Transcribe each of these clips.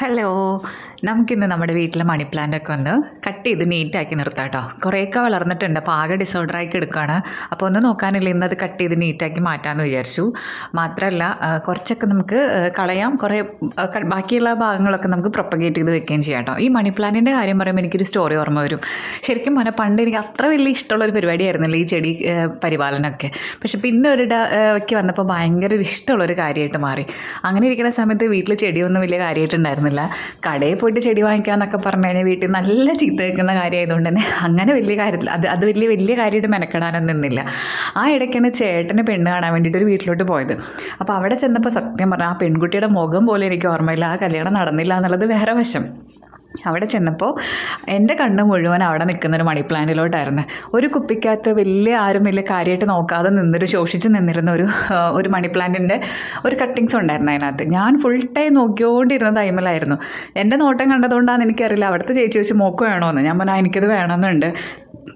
Hello നമുക്കിന്ന് നമ്മുടെ വീട്ടിലെ മണി പ്ലാന്റ് ഒക്കെ ഒന്ന് കട്ട് ചെയ്ത് നീറ്റാക്കി നിർത്താം കേട്ടോ. കുറേയൊക്കെ വളർന്നിട്ടുണ്ട്. അപ്പോൾ ആകെ ഡിസോർഡറാക്കി എടുക്കുകയാണ് അപ്പോൾ ഒന്ന് നോക്കാനില്ല ഇന്നത് കട്ട് ചെയ്ത് നീറ്റാക്കി മാറ്റാമെന്ന് വിചാരിച്ചു. മാത്രമല്ല കുറച്ചൊക്കെ നമുക്ക് കളയാം. കുറേ ബാക്കിയുള്ള ഭാഗങ്ങളൊക്കെ നമുക്ക് പ്രൊപ്പഗേറ്റ് ചെയ്ത് വെക്കുകയും ചെയ്യാം കേട്ടോ. ഈ മണി പ്ലാന്റിന്റെ കാര്യം പറയുമ്പോൾ എനിക്കൊരു സ്റ്റോറി ഓർമ്മ വരും. ശരിക്കും പറഞ്ഞാൽ പണ്ട് എനിക്ക് അത്ര വലിയ ഇഷ്ടമുള്ളൊരു പരിപാടിയായിരുന്നില്ല ഈ ചെടി പരിപാലനമൊക്കെ. പക്ഷെ പിന്നെ ഒരു ഡൊക്കെ വന്നപ്പോൾ ഭയങ്കര ഒരു ഇഷ്ടമുള്ളൊരു കാര്യമായിട്ട് മാറി. അങ്ങനെ ഇരിക്കുന്ന സമയത്ത് വീട്ടിൽ ചെടിയൊന്നും വലിയ കാര്യമായിട്ടുണ്ടായിരുന്നില്ല കടയിൽ പോയിട്ട് ചെടി വാങ്ങിക്കാന്നൊക്കെ പറഞ്ഞു കഴിഞ്ഞാൽ വീട്ടിൽ നല്ല ചീത്ത വെക്കുന്ന കാര്യമായതുകൊണ്ട് തന്നെ അങ്ങനെ വലിയ കാര്യത്തിൽ അത് അത് വലിയ വലിയ കാര്യമായിട്ട് മെനക്കെടാനൊന്നും നിന്നില്ല. ആ ഇടയ്ക്കാണ് ചേട്ടന് പെണ്ണ് കാണാൻ വേണ്ടിയിട്ട് ഒരു വീട്ടിലോട്ട് പോയത്. അപ്പോൾ അവിടെ ചെന്നപ്പോൾ സത്യം പറഞ്ഞാൽ ആ പെൺകുട്ടിയുടെ മുഖം പോലും എനിക്ക് ഓർമ്മയില്ല. ആ കല്യാണം നടന്നില്ല എന്നുള്ളത് വേറെ വശം. അവിടെ ചെന്നപ്പോൾ എന്റെ കണ്ണ് മുഴുവൻ അവിടെ നിൽക്കുന്നൊരു മണി പ്ലാന്റിലോട്ടായിരുന്നു. ഒരു കുപ്പിക്കകത്ത് വലിയ ആരും വലിയ കാര്യമായിട്ട് നോക്കാതെ നിന്നൊരു ശോഷിച്ച് നിന്നിരുന്ന ഒരു ഒരു മണി പ്ലാന്റിന്റെ ഒരു കട്ടിങ്സ് ഉണ്ടായിരുന്നു അതിനകത്ത്. ഞാൻ ഫുൾ ടൈം നോക്കിക്കൊണ്ടിരുന്ന ടൈമിലായിരുന്നു എന്റെ നോട്ടം കണ്ടതുകൊണ്ടാണ് എനിക്കറിയില്ല അവിടുത്തെ ചേച്ചി വെച്ച് മോക്ക് വേണമെന്ന് ഞാൻ പറഞ്ഞാൽ എനിക്കത് വേണമെന്നുണ്ട്.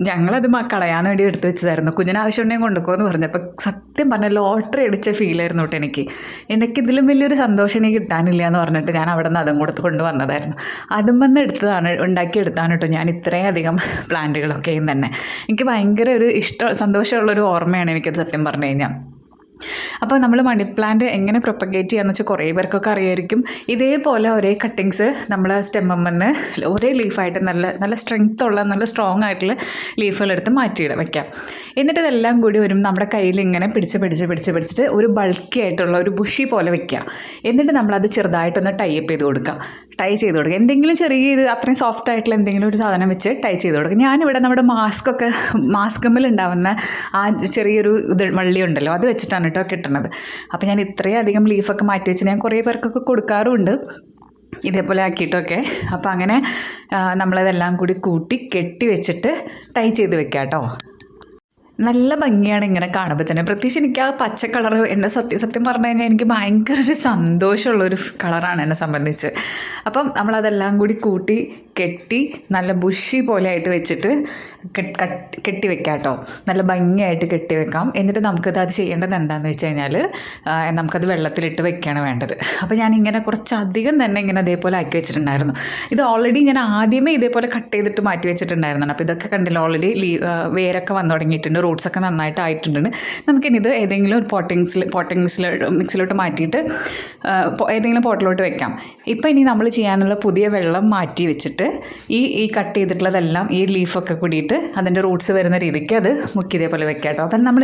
ഞങ്ങളത് കളയാൻ വേണ്ടി എടുത്തു വെച്ചതായിരുന്നു. കുഞ്ഞിന് ആവശ്യമുണ്ടെങ്കിൽ കൊണ്ടുപോകുമെന്ന് പറഞ്ഞപ്പോൾ സത്യം പറഞ്ഞാൽ ലോട്ടറി അടിച്ച ഫീലായിരുന്നു കേട്ടോ എനിക്ക്. എനിക്ക് ഇതിലും വലിയൊരു സന്തോഷം എനിക്ക് കിട്ടാനില്ല എന്ന് പറഞ്ഞിട്ട് ഞാൻ അവിടെ നിന്ന് അതും കൊടുത്ത് കൊണ്ടുവന്നതായിരുന്നു. അതും വന്ന് എടുത്തതാണ് ഉണ്ടാക്കിയെടുത്താണ് കേട്ടോ ഞാൻ ഇത്രയും അധികം പ്ലാന്റുകളൊക്കെയും തന്നെ. എനിക്ക് ഭയങ്കര ഒരു ഇഷ്ട സന്തോഷമുള്ളൊരു ഓർമ്മയാണ് എനിക്കത് സത്യം പറഞ്ഞു കഴിഞ്ഞാൽ. അപ്പോൾ നമ്മൾ മണി പ്ലാന്റ് എങ്ങനെ പ്രൊപ്പഗേറ്റ് ചെയ്യാന്ന് വെച്ചാൽ കുറേ പേർക്കൊക്കെ അറിയായിരിക്കും. ഇതേപോലെ ഒരേ കട്ടിങ്സ് നമ്മൾ സ്റ്റെമ്മെന്ന് ഒരേ ലീഫായിട്ട് നല്ല നല്ല സ്ട്രെങ്ത് ഉള്ള നല്ല സ്ട്രോങ് ആയിട്ടുള്ള ലീഫുകളെടുത്ത് മാറ്റിയിട വയ്ക്കാം എന്നിട്ട് ഇതെല്ലാം കൂടി വരും നമ്മുടെ കയ്യിൽ ഇങ്ങനെ പിടിച്ച് പിടിച്ച് പിടിച്ച് പിടിച്ചിട്ട് ഒരു ബൾക്കി ആയിട്ടുള്ള ഒരു ബുഷി പോലെ വെക്കുക എന്നിട്ട് നമ്മളത് ചെറുതായിട്ടൊന്ന് ടൈപ്പ് ചെയ്ത് കൊടുക്കുക ടൈ ചെയ്ത് കൊടുക്കുക. എന്തെങ്കിലും ചെറിയ ഇത് അത്രയും സോഫ്റ്റ് ആയിട്ടുള്ള എന്തെങ്കിലും ഒരു സാധനം വെച്ച് ടൈ ചെയ്ത് കൊടുക്കുക. ഞാനിവിടെ നമ്മുടെ മാസ്കൊക്കെ മാസ്കമ്മിൽ ഉണ്ടാവുന്ന ആ ചെറിയൊരു ഇത് വള്ളി ഉണ്ടല്ലോ അത് വെച്ചിട്ടാണ് കേട്ടോ കിട്ടുന്നത് അപ്പോൾ ഞാൻ ഇത്രയും അധികം ലീഫൊക്കെ മാറ്റി വെച്ച് ഞാൻ കുറേ പേർക്കൊക്കെ കൊടുക്കാറുമുണ്ട്. ഇതേപോലെ ആക്കിയിട്ടൊക്കെ. അപ്പോൾ അങ്ങനെ നമ്മളതെല്ലാം കൂടി കൂട്ടി കെട്ടി വെച്ചിട്ട് ടൈ ചെയ്ത് വെക്കാം കേട്ടോ നല്ല ഭംഗിയാണ് ഇങ്ങനെ കാണുമ്പോൾ തന്നെ. പ്രത്യേകിച്ച് എനിക്ക് ആ പച്ച കളർ എന്റെ സത്യ സത്യം പറഞ്ഞു കഴിഞ്ഞാൽ എനിക്ക് ഭയങ്കര ഒരു സന്തോഷമുള്ളൊരു കളറാണ് എന്നെ സംബന്ധിച്ച്. അപ്പം നമ്മളതെല്ലാം കൂടി കൂട്ടി കെട്ടി നല്ല ബുഷി പോലെ ആയിട്ട് വെച്ചിട്ട് കെട്ട്- വെക്കാം കേട്ടോ. നല്ല ഭംഗിയായിട്ട് കെട്ടി വെക്കാം. എന്നിട്ട് നമുക്കത് അത് ചെയ്യേണ്ടത് എന്താണെന്ന് വെച്ച് കഴിഞ്ഞാൽ നമുക്കത് വെള്ളത്തിലിട്ട് വെക്കുകയാണ് വേണ്ടത്. അപ്പോൾ ഞാൻ ഇങ്ങനെ കുറച്ചധികം തന്നെ ഇങ്ങനെ അതേപോലെ ആക്കി വെച്ചിട്ടുണ്ടായിരുന്നു. ഇത് ഓൾറെഡി ഞാൻ ആദ്യമേ ഇതേപോലെ കട്ട് ചെയ്തിട്ട് മാറ്റി വെച്ചിട്ടുണ്ടായിരുന്നു അപ്പോൾ ഇതൊക്കെ കണ്ടില്ല ഓൾറെഡി ലീ വേരൊക്കെ വന്നു തുടങ്ങിയിട്ടുണ്ട്. റൂട്ട്സ് ഒക്കെ നന്നായിട്ട് ആയിട്ടുണ്ട് നമുക്കിനിത് ഏതെങ്കിലും ഒരു പോട്ടിങ്സിൽ പോട്ടിങ് മിക്സിലോട്ട് മാറ്റിയിട്ട് ഏതെങ്കിലും പോട്ടിലോട്ട് വെക്കാം. ഇപ്പോൾ ഇനി നമ്മൾ ചെയ്യാനുള്ള പുതിയ വെള്ളം മാറ്റി വെച്ചിട്ട് ഈ ഈ കട്ട് ചെയ്തിട്ടുള്ളതെല്ലാം ഈ ലീഫൊക്കെ കൂടിയിട്ട് അതിന്റെ റൂട്ട്സ് വരുന്ന രീതിക്ക് അത് മുക്കിയതേപോലെ വെക്കാം കേട്ടോ അപ്പം നമ്മൾ